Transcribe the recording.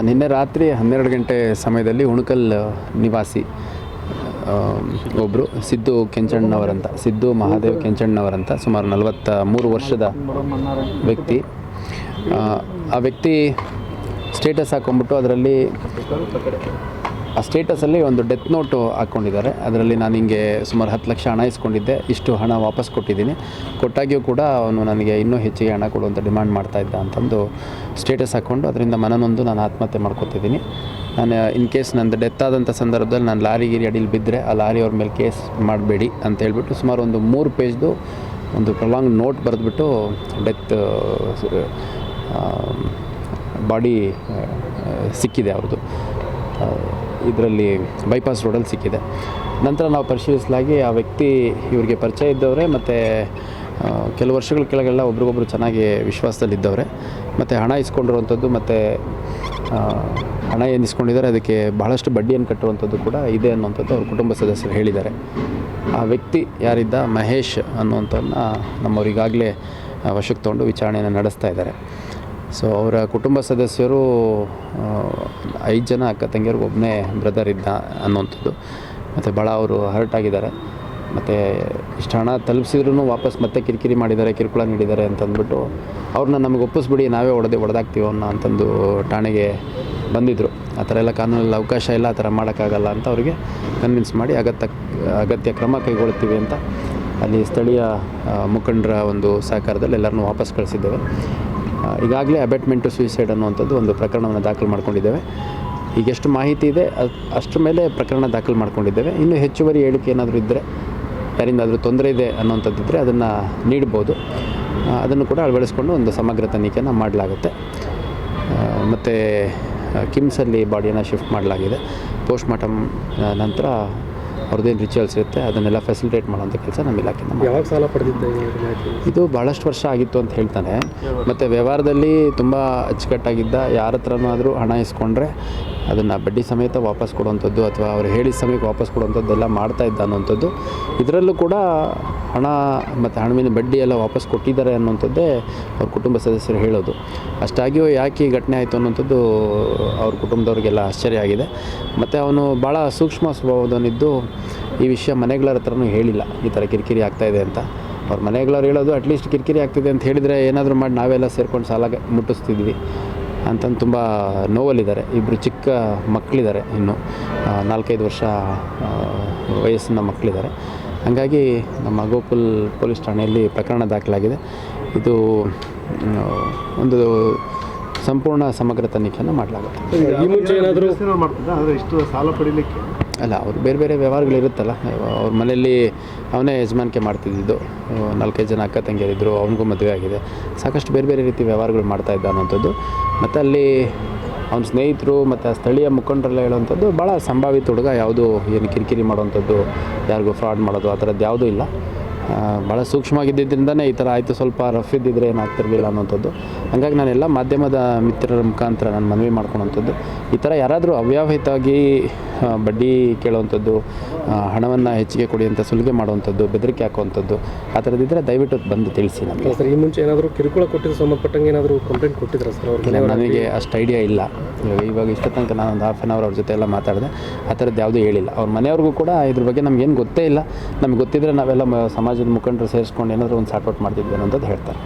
ನಿನ್ನೆ ರಾತ್ರಿ ಹನ್ನೆರಡು ಗಂಟೆ ಸಮಯದಲ್ಲಿ ಉಣಕಲ್ ನಿವಾಸಿ ಒಬ್ಬರು ಸಿದ್ದು ಕೆಂಚಣ್ಣವರಂತ ಸಿದ್ದು ಮಹಾದೇವ್ ಕೆಂಚಣ್ಣವರಂತ ಸುಮಾರು ನಲವತ್ತ ಮೂರು ವರ್ಷದ ವ್ಯಕ್ತಿ. ಆ, ವ್ಯಕ್ತಿ ಸ್ಟೇಟಸ್ ಹಾಕೊಂಡ್ಬಿಟ್ಟು ಅದರಲ್ಲಿ ಆ ಸ್ಟೇಟಸಲ್ಲಿ ಒಂದು ಡೆತ್ ನೋಟು ಹಾಕ್ಕೊಂಡಿದ್ದಾರೆ ಅದರಲ್ಲಿ ನಾನು ಹಿಂಗೆ ಸುಮಾರು ಹತ್ತು ಲಕ್ಷ ಹಣ ಇಸ್ಕೊಂಡಿದ್ದೆ. ಇಷ್ಟು ಹಣ ವಾಪಸ್ ಕೊಟ್ಟಿದ್ದೀನಿ. ಕೊಟ್ಟಾಗಿಯೂ ಕೂಡ ಅವನು ನನಗೆ ಇನ್ನೂ ಹೆಚ್ಚಿಗೆ ಹಣ ಕೊಡುವಂಥ ಡಿಮ್ಯಾಂಡ್ ಮಾಡ್ತಾ ಇದ್ದ ಅಂತಂದು ಸ್ಟೇಟಸ್ ಹಾಕ್ಕೊಂಡು ಅದರಿಂದ ಮನನೊಂದು ನಾನು ಆತ್ಮಹತ್ಯೆ ಮಾಡ್ಕೊತಿದ್ದೀನಿ. ನಾನು ಇನ್ ಕೇಸ್ ನಂದು ಡೆತ್ ಆದಂಥ ಸಂದರ್ಭದಲ್ಲಿ ನಾನು ಲಾರಿ ಗಿರಿ ಅಡಿಲಿ ಬಿದ್ದರೆ ಆ ಲಾರಿ ಅವ್ರ ಮೇಲೆ ಕೇಸ್ ಮಾಡಬೇಡಿ ಅಂತ ಹೇಳ್ಬಿಟ್ಟು ಸುಮಾರು ಒಂದು ಮೂರು ಪೇಜ್ದು ಒಂದು ಪ್ರಲಾಂಗ್ ನೋಟ್ ಬರೆದ್ಬಿಟ್ಟು ಡೆತ್ ಬಾಡಿ ಸಿಕ್ಕಿದೆ ಅವ್ರದ್ದು. ಇದರಲ್ಲಿ ಬೈಪಾಸ್ ರೋಡಲ್ಲಿ ಸಿಕ್ಕಿದೆ. ನಂತರ ನಾವು ಪರಿಶೀಲಿಸಲಾಗಿ ಆ ವ್ಯಕ್ತಿ ಇವರಿಗೆ ಪರಿಚಯ ಇದ್ದವರೇ, ಮತ್ತು ಕೆಲವು ವರ್ಷಗಳ ಕೆಳಗೆಲ್ಲ ಒಬ್ರಿಗೊಬ್ರು ಚೆನ್ನಾಗಿ ವಿಶ್ವಾಸದಲ್ಲಿದ್ದವ್ರೆ. ಮತ್ತು ಹಣ ಇಸ್ಕೊಂಡಿರುವಂಥದ್ದು, ಮತ್ತು ಹಣ ಏನು ಇಸ್ಕೊಂಡಿದ್ದಾರೆ ಅದಕ್ಕೆ ಬಹಳಷ್ಟು ಬಡ್ಡಿಯನ್ನು ಕಟ್ಟುವಂಥದ್ದು ಕೂಡ ಇದೆ ಅನ್ನುವಂಥದ್ದು ಅವ್ರ ಕುಟುಂಬ ಸದಸ್ಯರು ಹೇಳಿದ್ದಾರೆ. ಆ ವ್ಯಕ್ತಿ ಯಾರಿದ್ದ? ಮಹೇಶ್ ಅನ್ನುವಂಥವ್ರನ್ನ ನಮ್ಮವ್ರಿಗಾಗಲೇ ವಶಕ್ಕೆ ತೊಗೊಂಡು ವಿಚಾರಣೆಯನ್ನು ನಡೆಸ್ತಾ ಇದ್ದಾರೆ. ಸೊ ಅವರ ಕುಟುಂಬ ಸದಸ್ಯರು ಐದು ಜನ ಅಕ್ಕ ತಂಗಿಯರು ಒಬ್ಬನೇ ಬ್ರದರ್ ಇದ್ದ ಅನ್ನುವಂಥದ್ದು. ಮತ್ತು ಭಾಳ ಅವರು ಹರ್ಟ್ ಆಗಿದ್ದಾರೆ. ಮತ್ತು ಇಷ್ಟು ಹಣ ತಲುಪಿಸಿದ್ರು ವಾಪಸ್ ಮತ್ತೆ ಕಿರಿಕಿರಿ ಮಾಡಿದ್ದಾರೆ, ಕಿರುಕುಳ ನೀಡಿದ್ದಾರೆ ಅಂತಂದ್ಬಿಟ್ಟು ಅವ್ರನ್ನ ನಮಗೆ ಒಪ್ಪಿಸ್ಬಿಡಿ, ನಾವೇ ಹೊಡೆದು ಹೊಡೆದಾಕ್ತೀವಿ ಅನ್ನೋ ಅಂತಂದು ಠಾಣೆಗೆ ಬಂದಿದ್ದರು ಆ ಥರ ಎಲ್ಲ ಕಾನೂನಲ್ಲಿ ಅವಕಾಶ ಇಲ್ಲ, ಆ ಥರ ಮಾಡೋಕ್ಕಾಗಲ್ಲ ಅಂತ ಅವರಿಗೆ ಕನ್ವಿನ್ಸ್ ಮಾಡಿ ಅಗತ್ಯ ಅಗತ್ಯ ಕ್ರಮ ಕೈಗೊಳ್ತೀವಿ ಅಂತ ಅಲ್ಲಿ ಸ್ಥಳೀಯ ಮುಖಂಡರ ಒಂದು ಸಹಕಾರದಲ್ಲಿ ಎಲ್ಲರನ್ನೂ ವಾಪಸ್ ಕಳಿಸಿದ್ದೇವೆ. ಈಗಾಗಲೇ ಅಬೆಟ್ಮೆಂಟ್ ಟು ಸೂಸೈಡ್ ಅನ್ನುವಂಥದ್ದು ಒಂದು ಪ್ರಕರಣವನ್ನು ದಾಖಲು ಮಾಡಿಕೊಂಡಿದ್ದೇವೆ. ಈಗೆಷ್ಟು ಮಾಹಿತಿ ಇದೆ ಅಷ್ಟರ ಮೇಲೆ ಪ್ರಕರಣ ದಾಖಲು ಮಾಡ್ಕೊಂಡಿದ್ದೇವೆ. ಇನ್ನು ಹೆಚ್ಚುವರಿ ಹೇಳಿಕೆ ಏನಾದರೂ ಇದ್ದರೆ ಯಾರಿಂದಾದರೂ ತೊಂದರೆ ಇದೆ ಅನ್ನೋಂಥದ್ದಿದ್ದರೆ ಅದನ್ನು ನೀಡ್ಬೋದು. ಅದನ್ನು ಕೂಡ ಅಳವಡಿಸ್ಕೊಂಡು ಒಂದು ಸಮಗ್ರ ತನಿಖೆಯನ್ನು ಮಾಡಲಾಗುತ್ತೆ. ಮತ್ತು ಕಿಮ್ಸಲ್ಲಿ ಬಾಡಿಯನ್ನು ಶಿಫ್ಟ್ ಮಾಡಲಾಗಿದೆ. ಪೋಸ್ಟ್ ಮಾರ್ಟಮ್ ನಂತರ ಅವ್ರದ್ದೇನು ರಿಚುವಲ್ಸ್ ಇರುತ್ತೆ ಅದನ್ನೆಲ್ಲ ಫೆಸಿಲಿಟೇಟ್ ಮಾಡೋಂಥ ಕೆಲಸ ನಮ್ಮ ಇಲಾಖೆ. ಯಾವಾಗ ಸಾಲ ಪಡೆದಿದ್ದೆ ಇದು ಭಾಳಷ್ಟು ವರ್ಷ ಆಗಿತ್ತು ಅಂತ ಹೇಳ್ತಾನೆ ಮತ್ತು ವ್ಯವಹಾರದಲ್ಲಿ ತುಂಬ ಅಚ್ಚುಕಟ್ಟಾಗಿದ್ದ ಯಾರ ಹತ್ರನೂ ಆದರೂ ಹಣ ಇಸ್ಕೊಂಡ್ರೆ ಅದನ್ನು ಬಡ್ಡಿ ಸಮೇತ ವಾಪಸ್ ಕೊಡುವಂಥದ್ದು ಅಥವಾ ಅವ್ರು ಹೇಳಿದ ಸಮಯಕ್ಕೆ ವಾಪಸ್ ಕೊಡುವಂಥದ್ದೆಲ್ಲ ಮಾಡ್ತಾ ಇದ್ದ ಅನ್ನೋಂಥದ್ದು ಇದರಲ್ಲೂ ಕೂಡ ಹಣ ಮತ್ತು ಹಣವಿನ ಬಡ್ಡಿ ಎಲ್ಲ ವಾಪಸ್ ಕೊಟ್ಟಿದ್ದಾರೆ ಅನ್ನೋಂಥದ್ದೇ ಅವ್ರ ಕುಟುಂಬ ಸದಸ್ಯರು ಹೇಳೋದು. ಅಷ್ಟಾಗಿಯೂ ಯಾಕೆ ಈ ಘಟನೆ ಆಯಿತು ಅನ್ನೋಂಥದ್ದು ಅವ್ರ ಕುಟುಂಬದವ್ರಿಗೆಲ್ಲ ಆಶ್ಚರ್ಯ ಆಗಿದೆ. ಮತ್ತು ಅವನು ಭಾಳ ಸೂಕ್ಷ್ಮ ಸ್ವಭಾವದವನಿದ್ದು ಈ ವಿಷಯ ಮನೆಗಳ ಹತ್ರನೂ ಹೇಳಿಲ್ಲ. ಈ ಥರ ಕಿರಿಕಿರಿ ಆಗ್ತಾಯಿದೆ ಅಂತ. ಅವ್ರ ಮನೆಗಳವ್ರು ಹೇಳೋದು ಅಟ್ಲೀಸ್ಟ್ ಕಿರಿಕಿರಿ ಆಗ್ತಿದೆ ಅಂತ ಹೇಳಿದರೆ ಏನಾದರೂ ಮಾಡಿ ನಾವೆಲ್ಲ ಸೇರ್ಕೊಂಡು ಸಾಲ ಮುಟ್ಟಿಸ್ತಿದ್ವಿ. ಅಂತಂದು ತುಂಬ ನೋವಲ್ಲಿದ್ದಾರೆ. ಇಬ್ಬರು ಚಿಕ್ಕ ಮಕ್ಕಳಿದ್ದಾರೆ ಇನ್ನು. ನಾಲ್ಕೈದು ವರ್ಷ ವಯಸ್ಸಿನ ಮಕ್ಕಳಿದ್ದಾರೆ ಹಾಗಾಗಿ ನಮ್ಮ ಗೋಕುಲ್ ಪೊಲೀಸ್ ಠಾಣೆಯಲ್ಲಿ ಪ್ರಕರಣ ದಾಖಲಾಗಿದೆ. ಇದು ಒಂದು ಸಂಪೂರ್ಣ ಸಮಗ್ರ ತನಿಖೆಯನ್ನು ಮಾಡಲಾಗುತ್ತೆ. ಈ ಮುಂಚೆ ಏನಾದರೂ ಮಾಡ್ತಿದ್ದ ಆದರೆ ಇಷ್ಟು ಸಾಲ ಪಡಿಲಿಕ್ಕೆ ಅಲ್ಲ, ಅವ್ರು ಬೇರೆ ಬೇರೆ ವ್ಯವಹಾರಗಳಿರುತ್ತಲ್ಲ ಅವ್ರ ಮನೆಯಲ್ಲಿ ಅವನೇ ಯಜಮಾನಿಕೆ ಮಾಡ್ತಿದ್ದಿದ್ದು. ನಾಲ್ಕೈದು ಜನ ಅಕ್ಕ ತಂಗಿಯರಿದ್ದರು ಅವನಿಗೂ ಮದುವೆ ಆಗಿದೆ. ಸಾಕಷ್ಟು ಬೇರೆ ಬೇರೆ ರೀತಿ ವ್ಯವಹಾರಗಳು ಮಾಡ್ತಾ ಇದ್ದ ಅನ್ನೋಂಥದ್ದು ಮತ್ತು ಅಲ್ಲಿ ಅವನ ಸ್ನೇಹಿತರು ಮತ್ತು ಸ್ಥಳೀಯ ಮುಖಂಡರೆಲ್ಲ ಹೇಳುವಂಥದ್ದು ಭಾಳ ಸಂಭಾವಿತ ಹುಡುಗ, ಯಾವುದು ಏನು ಕಿರಿಕಿರಿ ಮಾಡುವಂಥದ್ದು, ಯಾರಿಗೂ ಫ್ರಾಡ್ ಮಾಡೋದು ಆ ಥರದ್ದು ಯಾವುದೂ ಇಲ್ಲ. ಭಾಳ ಸೂಕ್ಷ್ಮವಾಗಿದ್ದರಿಂದನೇ ಈ ಥರ ಆಯಿತು, ಸ್ವಲ್ಪ ರಫ್ ಇದ್ದಿದ್ರೆ ಏನಾಗ್ತಿರಲಿಲ್ಲ ಅನ್ನೋಂಥದ್ದು ಹಾಗಾಗಿ ನಾನೆಲ್ಲ ಮಾಧ್ಯಮದ ಮಿತ್ರರ ಮುಖಾಂತರ ನಾನು ಮನವಿ ಮಾಡ್ಕೊಳೋಂಥದ್ದು ಈ ಥರ ಯಾರಾದರೂ ಅವ್ಯಾವಹಿತವಾಗಿ ಬಡ್ಡಿ ಕೇಳುವಂಥದ್ದು ಹಣವನ್ನು ಹೆಚ್ಚಿಗೆ ಕೊಡಿ ಅಂತ ಸುಲಿಗೆ ಮಾಡುವಂಥದ್ದು ಬೆದರಿಕೆ ಹಾಕುವಂಥದ್ದು ಆ ಥರದಿದ್ದರೆ ದಯವಿಟ್ಟು ಬಂದು ತಿಳಿಸಿ ನಮಗೆ. ಸರ್ ಈ ಮುಂಚೆ ಏನಾದರೂ ಕಿರುಕುಳ ಕೊಟ್ಟಿದ್ದು ಸಂಬಂಧಪಟ್ಟಂಗೆ ಏನಾದರೂ ಕಂಪ್ಲೇಂಟ್ ಕೊಟ್ಟಿದ್ರೆ ಸರ್ ನನಗೆ ಅಷ್ಟು ಐಡಿಯಾ ಇಲ್ಲ. ಇವಾಗ ಇಷ್ಟ ತನಕ ನಾನು ಒಂದು ಹಾಫ್ ಆನ್ ಅವರ್ ಅವ್ರ ಜೊತೆ ಎಲ್ಲ ಮಾತಾಡಿದೆ ಆ ಥರದ್ದು ಯಾವುದೂ ಹೇಳಿಲ್ಲ. ಅವ್ರ ಮನೆಯವ್ರಿಗೂ ಕೂಡ ಇದ್ರ ಬಗ್ಗೆ ನಮಗೇನು ಗೊತ್ತೇ ಇಲ್ಲ. ನಮ್ಗೆ ಗೊತ್ತಿದ್ರೆ ನಾವೆಲ್ಲ ಸಮಾಜದ ಮುಖಂಡರು ಸೇರಿಸ್ಕೊಂಡು ಏನಾದರೂ ಒಂದು ಸಾರ್ಟ್ ಔಟ್ ಮಾಡ್ತಿದ್ವಿ ಅನ್ನೋದು ಹೇಳ್ತಾರೆ.